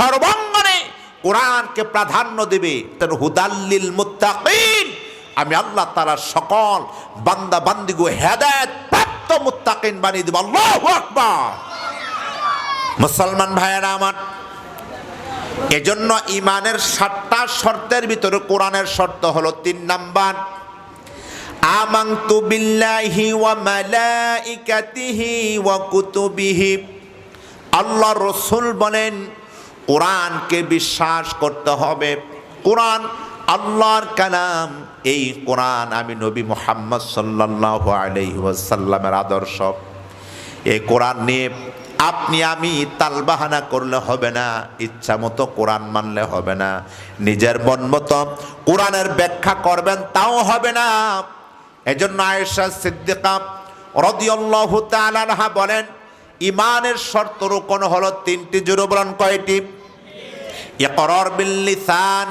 সর্বাঙ্গনে কোরআনকে প্রাধান্য দেবে। তেন হুদাল্লিল মুত্তাকিন। আমি আল্লাহ তারা সকল বান্দা বান্দিগু হেদায়েত প্রাপ্ত মুত্তাকিন বানিয়ে দেব। আল্লাহু আকবার। মুসলমান ভাইয়েরা আমার, এজন্য ইমানের সাতটা শর্তের ভিতরে কোরআনের শর্ত হলো তিন নাম্বার আমাংতু বিল্লাহি ওয়া মালাইকাতিহি ওয়া কুতুবিহি। আল্লাহ রসুল বলেন কোরআনকে বিশ্বাস করতে হবে। কোরআন, আল্লাহর কালাম, এই কোরআন আমি নবী মোহাম্মদ সাল্লাহ আলহি ওয়াসাল্লামের আদর্শ। এই কোরআন নিয়ে আপনি, আমি তালবাহানা করলে হবে না, ইচ্ছা মতো কোরআন মানলে হবে না। নিজের মন মতো কোরআনের ব্যাখ্যা করবেন, তাও হবে না। এজন্য আয়েশা সিদ্দিকা রদিয়াল্লাহু তাআলা বলেন ইমানের শর্ত রোকন হলো তিনটি জুরুবরণ কয়টি? ইকরার বিল লিসান,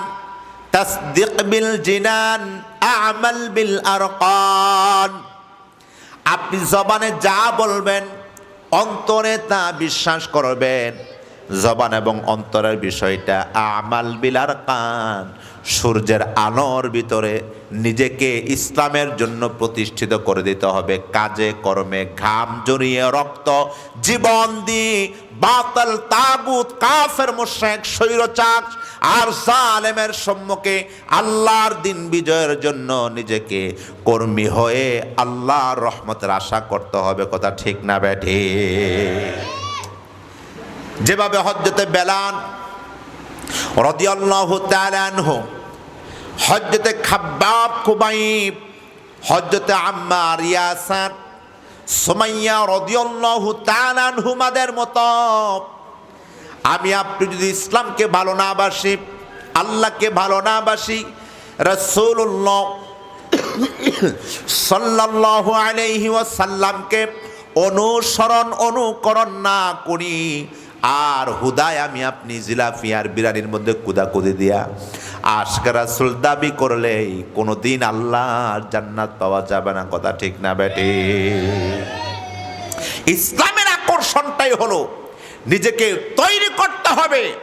তাসদিক বিল জিনান, আমাল বিল আরকান। আপনি জবানে যা বলবেন, অন্তরে তা বিশ্বাস করবেন। জবান এবং অন্তরের বিষয়টা আমাল বিলার কান সূর্যের আলোর ভিতরে নিজেকে ইসলামের জন্য প্রতিষ্ঠিত করে দিতে হবে। কাজে, কর্মে ঘাম জড়িয়ে রক্ত, জীবন দি বাতাল, তাগুত, কাফের মোশেক স্বৈরচাক আর সালেমের সম্মুখে আল্লাহর দিন বিজয়ের জন্য নিজেকে কর্মী হয়ে আল্লাহর রহমতের আশা করতে হবে। কথা ঠিক না ব্যাঠে যেভাবে হজ্জতে বেলান রদিয়াল্লাহু তাআলা আনহু হজ্জতে খাব্বাব খুবাইব হজ্জতে আম্মার ইয়াসার সুমাইয়া রদিয়াল্লাহু তাআলা আনহুমাদের মতো। আমি আপনি যদি ইসলামকে ভালো না বাসি, আল্লাহকে ভালো না বাসি রসুল্লাহ সাল্লাল্লাহু আলাইহি ওয়াসাল্লামকে অনুসরণ, অনুকরণ না করি আর হুদায় আমি আপনি জিলাফিয়ার বিরানির মধ্যে কুদাকুদি দিয়া। আজকে সুল দাবি করলেই কোনো দিন আল্লাহর জান্নাত পাওয়া যাবে না। কথা ঠিক না বেটে? ইসলামের আকর্ষণটাই হলো নিজেকে তৈরি করতে হবে।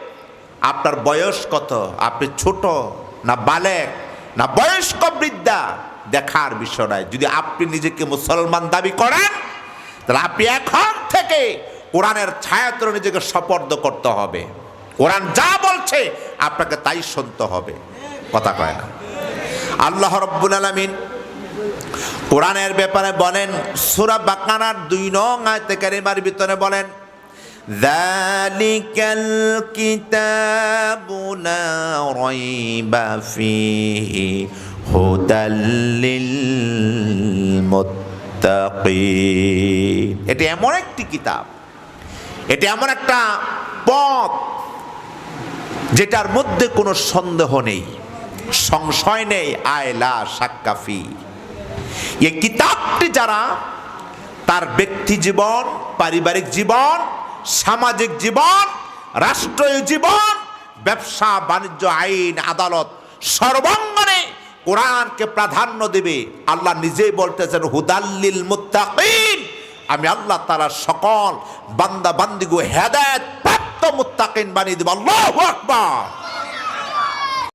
আপনার বয়স কত? আপনি ছোট না বালেক? না বয়স্ক বৃদ্ধা? দেখার বিষয় নয় যদি আপনি নিজেকে মুসলমান দাবি করেন, তাহলে আপনি এখন থেকে কোরআনের ছায়াত্র নিজেকে সপর্দ করতে হবে কোরআন যা বলছে আপনাকে তাই শুনতে হবে কথা কয় না আল্লাহ রব্বুল আলমিন কোরআনের ব্যাপারে বলেন সুরা বাকানার দুই নং আয়তে কারিমার ভিতরে বলেন ذلك الكتاب لا ريب فيه هدى للمتقين এটি এমন একটি কিতাব এটি এমন একটা পথ যেটার মধ্যে কোনো সন্দেহ নেই, সংশয় নেই আয়লা সাক্কাফি এই কিতাবটি যারা তার ব্যক্তি জীবন, পারিবারিক জীবন, সামাজিক জীবন, রাষ্ট্রীয় জীবন, ব্যবসা, বাণিজ্য, আইন, আদালত সর্বাঙ্গনে কোরআনকে প্রাধান্য দেবে। আল্লাহ নিজেই বলতেছেন হুদাল্লিল মুত্তাকিন। আমি আল্লাহ তারা সকল বান্দা বান্দিগু হেদায়ত প্রাপ্ত মুত্তাকিন বানিয়ে দেব। আল্লাহু আকবার।